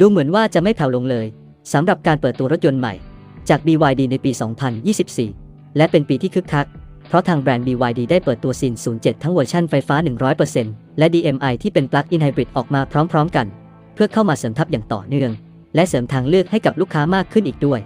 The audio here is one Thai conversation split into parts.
ดูเหมือนว่าจะไม่แผ่วลงเลยสำหรับการเปิดตัวรถยนต์ใหม่ จาก BYD ในปี 2024 และเป็นปีที่คึกคัก เพราะทางแบรนด์ BYD ได้เปิดตัวซิน 07 ทั้งเวอร์ชันไฟฟ้า 100%และ DMI ที่เป็น Plug-in Hybrid ออกมาพร้อม ๆ กัน เพื่อเข้ามาเสริมทัพอย่างต่อเนื่อง และเสริมทางเลือกให้กับลูกค้ามากขึ้นอีกด้วย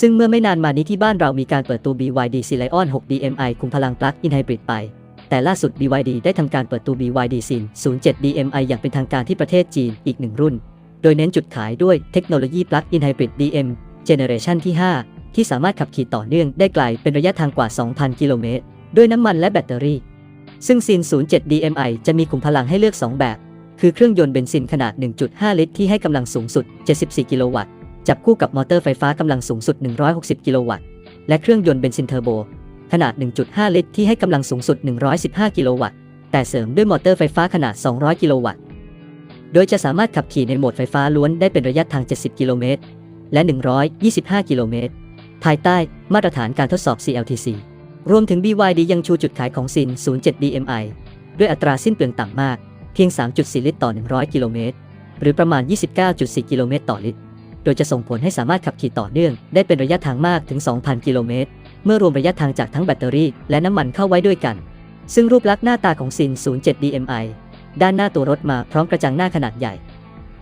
ซึ่งเมื่อไม่นานมานี้ที่บ้านเรามีการเปิดตัว BYD c l i o n 6 DMI คุมพลัง Plug-in Hybrid ไปแต่ล่าสุด BYD ได้ทำการเปิดตัว BYD Sin 07 DMI อย่างเป็นทางการที่ประเทศจีนอีกหนึ่งรุ่น โดยเน้นจุดขายด้วยเทคโนโลยี Plug-in Hybrid DM Generation ที่ 5 ที่สามารถขับขี่ต่อเนื่องได้ไกลเป็นระยะทางกว่า 2,000 กิโลเมตร ด้วยน้ำมันและแบตเตอรี่ ซึ่งซิน07 DMI จะมีขุมพลังให้เลือก 2 แบบ คือเครื่องยนต์เบนซินขนาด 1.5 ลิตร ที่ให้กำลังสูงสุด 74 กิโลวัตต์ จับคู่กับมอเตอร์ไฟฟ้ากำลังสูงสุด 160 กิโลวัตต์ และเครื่องยนต์เบนซินเทอร์โบ ขนาด 1.5 ลิตร ที่ให้กำลังสูงสุด 115 กิโลวัตต์ แต่เสริมด้วยมอเตอร์ไฟฟ้าขนาด 200 กิโลวัตต์ โดยจะสามารถขับขี่ในโหมดไฟฟ้าล้วนได้เป็นระยะทาง 70 กิโลเมตร และ 125 กิโลเมตร ภายใต้มาตรฐานการทดสอบ CLTC รวมถึง BYD ยังชูจุดขายของซิน 07 DMI ด้วยอัตราสิ้นเปลืองต่ำมาก เพียง 3.4 ลิตรต่อ 100 กิโลเมตร หรือประมาณ 29.4 กิโลเมตรต่อลิตร โดยจะส่งผลให้สามารถขับขี่ต่อเนื่อง ได้เป็นระยะทางมากถึง 2,000 กิโลเมตร เมื่อรวมระยะทางจากทั้งแบตเตอรี่และน้ำมันเข้าไว้ด้วยกัน ซึ่งรูปลักษณ์หน้าตาของซิน 07 DMI ด้านหน้าตัวรถมาพร้อมกระจังหน้าขนาดใหญ่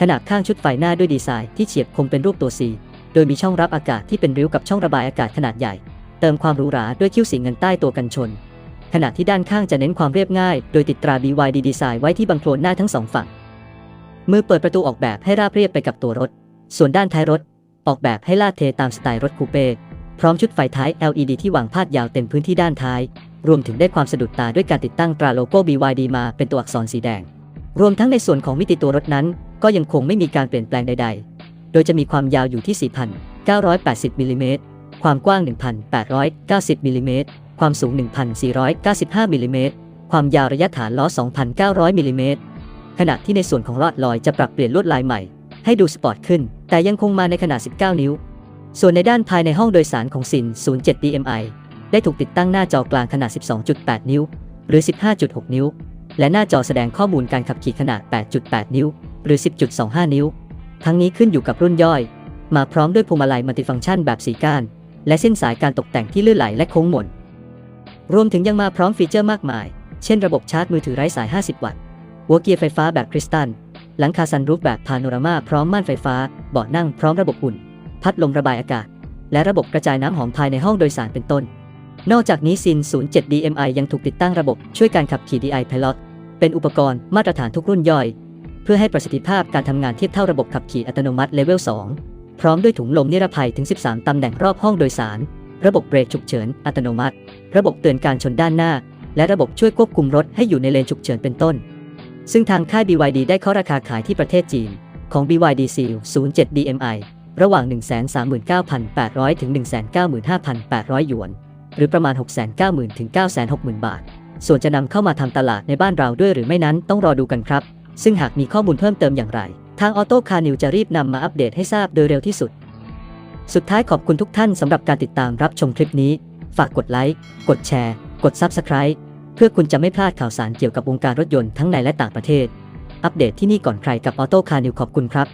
ขนาดข้างชุดไฟหน้าด้วยดีไซน์ที่เฉียบคมเป็นรูปตัว C โดยมีช่องรับอากาศที่เป็นริ้วกับช่องระบายอากาศขนาดใหญ่ เติมความหรูหราด้วยคิ้วสีเงินใต้ตัวกันชน ขณะที่ด้านข้างจะเน้นความเรียบง่าย โดยติดตรา BYD Design ไว้ที่บังโคลนหน้าทั้งสองฝั่ง มือเปิดประตูออกแบบให้ราบเรียบไปกับตัวรถ ส่วนด้านท้ายรถ ออกแบบให้ลาดเทตามสไตล์รถคูเป้พร้อมชุดไฟท้าย LED ที่วางพาดยาวเต็มพื้นที่ด้านท้าย รวมถึงได้ความสะดุดตาด้วยการติดตั้งตราโลโก้ BYD มาเป็นตัวอักษรสีแดง รวมทั้งในส่วนของมิติตัวรถนั้น ก็ยังคงไม่มีการเปลี่ยนแปลงใด ๆ โดยจะมีความยาวอยู่ที่ 4,980มิลลิเมตรความกว้าง 1,890มิลลิเมตรความสูง 1,495มิลลิเมตรความยาวระยะฐานล้อ 2,900มิลลิเมตรขณะที่ในส่วนของลอดลอยจะปรับเปลี่ยนลวดลายใหม่ ให้ดูสปอร์ตขึ้น แต่ยังคงมาในขนาด 19 นิ้ว ส่วนในด้านภายในห้องโดยสารของซิน07 DMI ได้ถูกติดตั้งหน้าจอกลางขนาด 12.8 นิ้ว หรือ 15.6 นิ้ว และหน้าจอแสดงข้อมูลการขับขี่ขนาด 8.8 นิ้ว หรือ 10.25 นิ้ว ทั้งนี้ขึ้นอยู่กับรุ่นย่อย มาพร้อมด้วยพวงมาลัยมัลติฟังก์ชันแบบสีก้าน และเส้นสายการตกแต่งที่ลื่นไหลและโค้งหม่นรวมถึงยังมาพร้อมฟีเจอร์มากมาย เช่นระบบชาร์จมือถือไร้สาย 50 วัตต์ หัวเกียร์ไฟฟ้าแบบคริสตัล หลังคาซันรูฟแบบพาโนรามาพร้อมม่านไฟฟ้า เบาะนั่งพร้อมระบบอุ่น พัดลมระบายอากาศ และระบบกระจายน้ำหอมภายในห้องโดยสารเป็นต้น นอกจากนี้ซิน 07 DMI ยังถูกติดตั้งระบบช่วยการขับขี่ DI Pilot เป็นอุปกรณ์มาตรฐานทุกรุ่นย่อย เพื่อให้ประสิทธิภาพการทำงานเทียบเท่าระบบขับขี่อัตโนมัติเลเวล 2 พร้อมด้วยถุงลมนิรภัยถึง 13 ตำแหน่งรอบห้องโดยสาร ระบบเบรกฉุกเฉินอัตโนมัติ ระบบเตือนการชนด้านหน้า และระบบช่วยควบคุมรถให้อยู่ในเลนฉุกเฉินเป็นต้น ซึ่งทางค่าย BYD ได้เคาะราคาขายที่ประเทศจีนของ BYD Seal 07 DMI ระหว่าง 139,800 ถึง 195,800 หยวน หรือประมาณ 690,000ถึง960,000 บาท ส่วนจะนำเข้ามาทำตลาดในบ้านเราด้วยหรือไม่นั้นต้องรอดูกันครับ ซึ่งหากมีข้อมูลเพิ่มเติมอย่างไร ทางออโต้คานิวจะรีบนำมาอัปเดตให้ทราบโดยเร็วที่สุด สุดท้ายขอบคุณทุกท่านสำหรับการติดตามรับชมคลิปนี้ ฝากกดไลค์ กดแชร์ กด Subscribe เพื่อคุณจะไม่พลาดข่าวสารเกี่ยวกับวงการรถยนต์ทั้งในและต่างประเทศ อัปเดตที่นี่ก่อนใครกับออโต้คานิวขอบคุณครับ